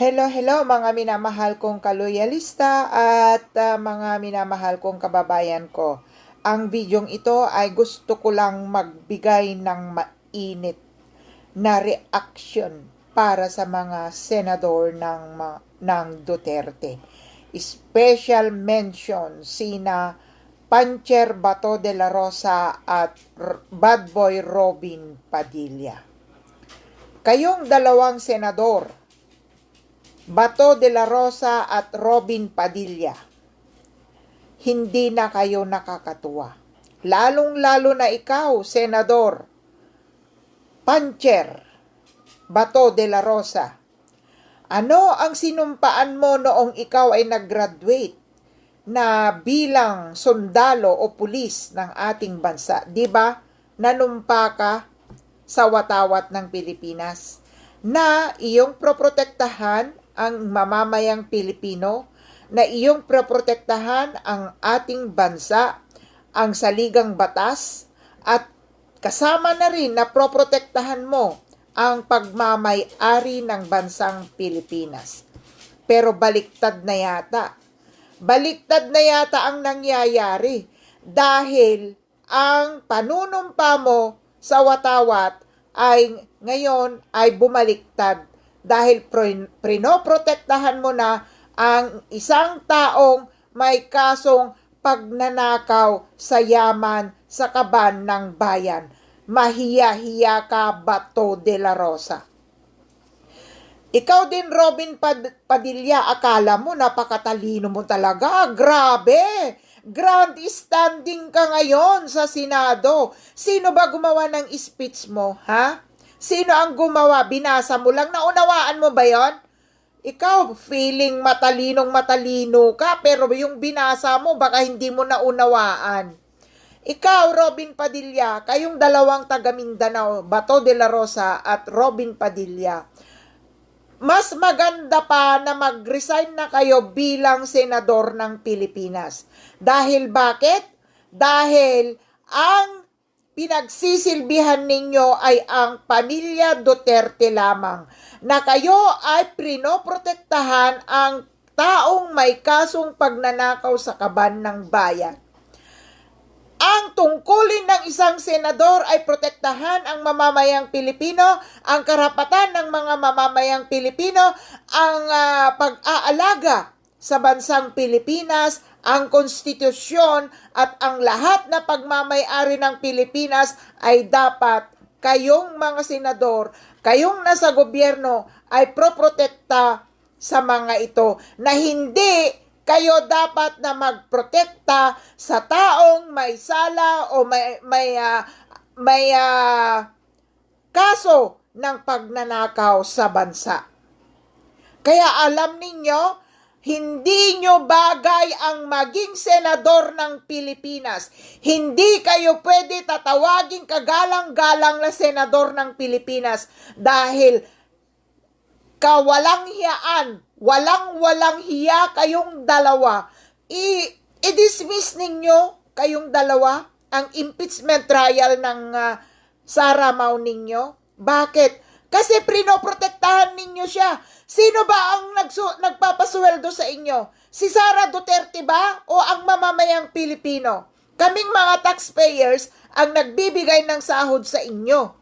Hello, hello mga minamahal kong kaloyalista at ah, mga minamahal kong kababayan ko. Ang bidyong ito ay gusto ko lang magbigay ng mainit na reaction para sa mga senador ng, ng Duterte. Special mention sina Pancher Bato de la Rosa at Bad Boy Robin Padilla. Kayong dalawang senador, Bato de la Rosa at Robin Padilla, hindi na kayo nakakatuwa. Lalong-lalo na ikaw, Senador Pancher Bato de la Rosa. Ano ang sinumpaan mo noong ikaw ay nag-graduate na bilang sundalo o pulis ng ating bansa? Di ba? Nanumpa ka sa watawat ng Pilipinas na iyong proprotektahan ang mamamayang Pilipino, na iyong proprotektahan ang ating bansa, ang saligang batas, at kasama na rin na proprotektahan mo ang pagmamay-ari ng bansang Pilipinas. Pero baliktad na yata. Baliktad na yata ang nangyayari dahil ang panunumpa mo sa watawat ay ngayon ay bumaliktad dahil prin- prinoprotektahan mo na ang isang taong may kasong pagnanakaw sa yaman sa kaban ng bayan. Mahiya-hiya ka, Bato de la Rosa. Ikaw din, Robin Pad- Padilla, akala mo napakatalino mo talaga. Grabe! Grand standing ka ngayon sa Senado. Sino ba gumawa ng speech mo, ha? Sino ang gumawa? Binasa mo lang. Naunawaan mo ba yon? Ikaw, feeling matalinong matalino ka, pero yung binasa mo, baka hindi mo naunawaan. Ikaw, Robin Padilla, kayong dalawang taga Mindanao, Bato de la Rosa at Robin Padilla, mas maganda pa na mag-resign na kayo bilang senador ng Pilipinas. Dahil bakit? Dahil ang pinagsisilbihan ninyo ay ang pamilya Duterte lamang na kayo ay prinoprotektahan ang taong may kasong pagnanakaw sa kaban ng bayan. Ang tungkulin ng isang senador ay protektahan ang mamamayang Pilipino, ang karapatan ng mga mamamayang Pilipino, ang ah, pag-aalaga sa bansang Pilipinas, ang konstitusyon at ang lahat na pagmamayari ng Pilipinas ay dapat kayong mga senador, kayong nasa gobyerno ay proprotekta sa mga ito na hindi kayo dapat na magprotekta sa taong may sala o may may ah, may ah, kaso ng pagnanakaw sa bansa. Kaya alam ninyo, hindi nyo bagay ang maging senador ng Pilipinas. Hindi kayo pwede tatawaging kagalang-galang na senador ng Pilipinas dahil kawalang hiyaan, walang-walang hiya kayong dalawa. I- i-dismiss ninyo kayong dalawa ang impeachment trial ng ah, Sara Mau ninyo. Bakit? Kasi prinoprotektahan ninyo siya. Sino ba ang nagsu- nagpapasweldo sa inyo? Si Sara Duterte ba o ang mamamayang Pilipino? Kaming mga taxpayers ang nagbibigay ng sahod sa inyo.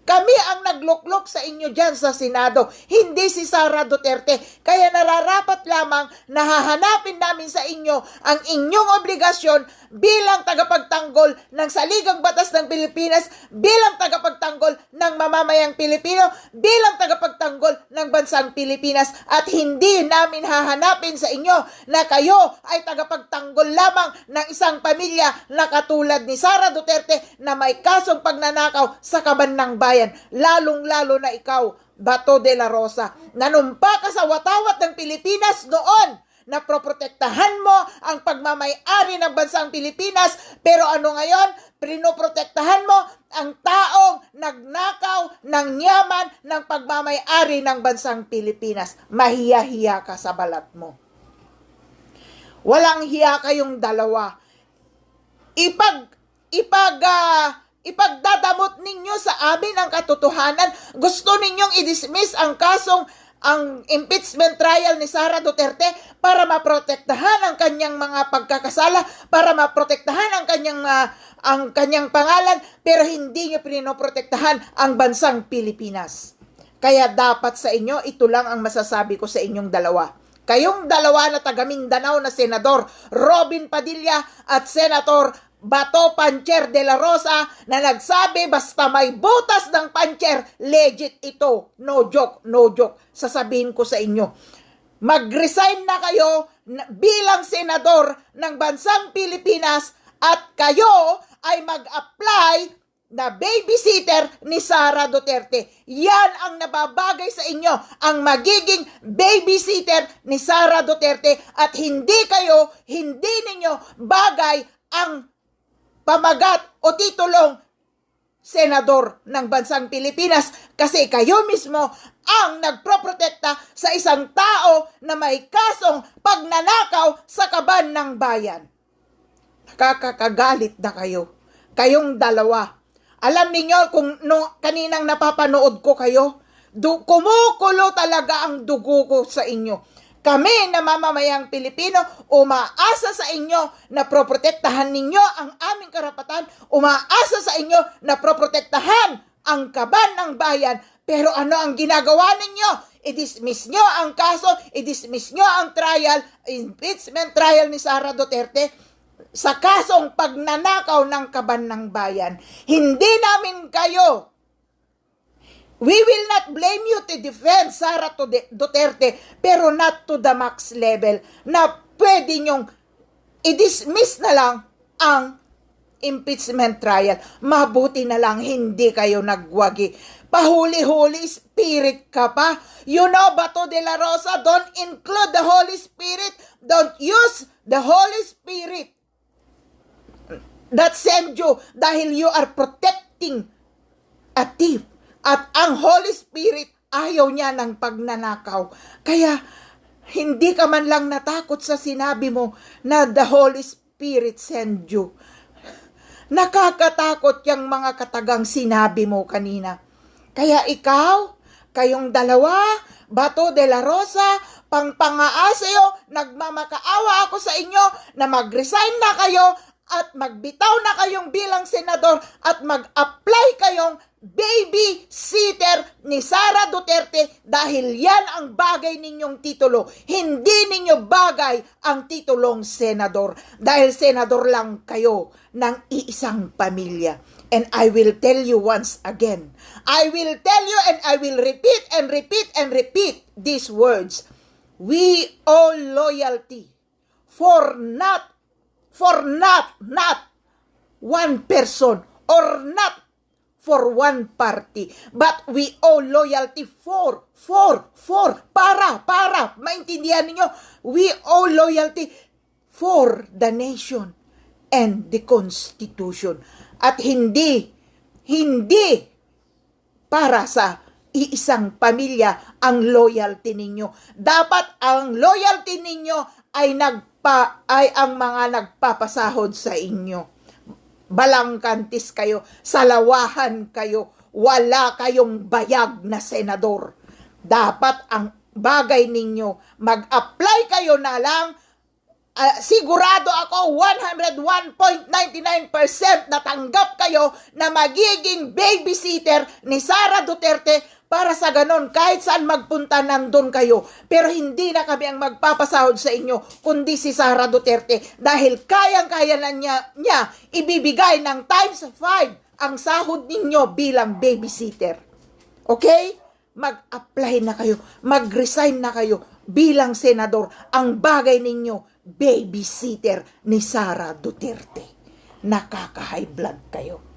Kami ang nagluklok sa inyo dyan sa Senado, hindi si Sara Duterte. Kaya nararapat lamang na hahanapin namin sa inyo ang inyong obligasyon bilang tagapagtanggol ng saligang batas ng Pilipinas, bilang tagapagtanggol ng mamamayang Pilipino, bilang tagapagtanggol ng bansang Pilipinas. At hindi namin hahanapin sa inyo na kayo ay tagapagtanggol lamang ng isang pamilya na katulad ni Sara Duterte na may kasong pagnanakaw sa kaban ng bayan. Lalong-lalo na ikaw, Bato de la Rosa. Nanumpa ka sa watawat ng Pilipinas noon na proprotektahan mo ang pagmamay-ari ng bansang Pilipinas. Pero ano ngayon? Prinoprotektahan mo ang taong nagnakaw ng yaman ng pagmamay-ari ng bansang Pilipinas. Mahiya-hiya ka sa balat mo. Walang hiya kayong dalawa. Ipag, ipag, ah, ipagdadamot ninyo sa amin ang katotohanan. Gusto ninyong i-dismiss ang kasong ang impeachment trial ni Sara Duterte para maprotektahan ang kanyang mga pagkakasala, para maprotektahan ang kanyang ah, ang kanyang pangalan, pero hindi niyo pinoprotektahan ang bansang Pilipinas. Kaya dapat sa inyo, ito lang ang masasabi ko sa inyong dalawa. Kayong dalawa na taga Mindanao na Senador Robin Padilla at Senator Bato Pancher de la Rosa na nagsabi basta may butas ng Pancher, legit ito. No joke, no joke. Sasabihin ko sa inyo. Mag-resign na kayo bilang senador ng bansang Pilipinas at kayo ay mag-apply na babysitter ni Sara Duterte. Yan ang nababagay sa inyo, ang magiging babysitter ni Sara Duterte at hindi kayo, hindi ninyo bagay ang pamagat o titulong senador ng bansang Pilipinas kasi kayo mismo ang nagproprotekta sa isang tao na may kasong pagnanakaw sa kaban ng bayan. Nakakagalit na kayo. Kayong dalawa. Alam ninyo kung no, kaninang napapanood ko kayo, du, kumukulo talaga ang dugo ko sa inyo. Kami na mamamayang Pilipino, umaasa sa inyo na proprotektahan ninyo ang aming karapatan, umaasa sa inyo na proprotektahan ang kaban ng bayan. Pero ano ang ginagawa ninyo? I-dismiss nyo ang kaso, i-dismiss nyo ang trial, impeachment trial ni Sara Duterte sa kasong pagnanakaw ng kaban ng bayan. Hindi namin kayo We will not blame you to defend Sara Duterte, pero not to the max level na pwede nyong i-dismiss na lang ang impeachment trial. Mabuti na lang hindi kayo nagwagi. Pahuli-huli spirit ka pa. You know, Bato de la Rosa, don't include the Holy Spirit. Don't use the Holy Spirit that send you dahil you are protecting a thief. At ang Holy Spirit ayaw niya ng pagnanakaw. Kaya hindi ka man lang natakot sa sinabi mo na the Holy Spirit send you. Nakakatakot yung mga katagang sinabi mo kanina. Kaya ikaw, kayong dalawa, Bato de la Rosa, pangpangaaseo, nagmamakaawa ako sa inyo na mag-resign na kayo at magbitaw na kayong bilang senador at mag-apply kayong baby sitter ni Sara Duterte dahil yan ang bagay ninyong titulo. Hindi ninyo bagay ang titulong senador dahil senador lang kayo ng iisang pamilya. And I will tell you once again, I will tell you and I will repeat and repeat and repeat these words. We owe loyalty for not for not, not one person or not for one party, but we owe loyalty for, for, for, para, para, maintindihan ninyo, we owe loyalty for the nation and the Constitution. At hindi, hindi para sa iisang pamilya ang loyalty ninyo. Dapat ang loyalty ninyo ay nagpa ay ang mga nagpapasahod sa inyo. Balangkantis kayo, salawahan kayo, wala kayong bayag na senador. Dapat ang bagay ninyo, mag-apply kayo na lang Ah, sigurado ako 101.99% natanggap kayo na magiging babysitter ni Sara Duterte para sa ganon kahit saan magpunta nandun kayo. Pero hindi na kami ang magpapasahod sa inyo kundi si Sara Duterte dahil kayang-kaya na niya, niya ibibigay ng times 5 ang sahod ninyo bilang babysitter. Okay? Mag-apply na kayo, mag-resign na kayo bilang senador. Ang bagay ninyo, babysitter ni Sara Duterte. Nakaka-high blood kayo.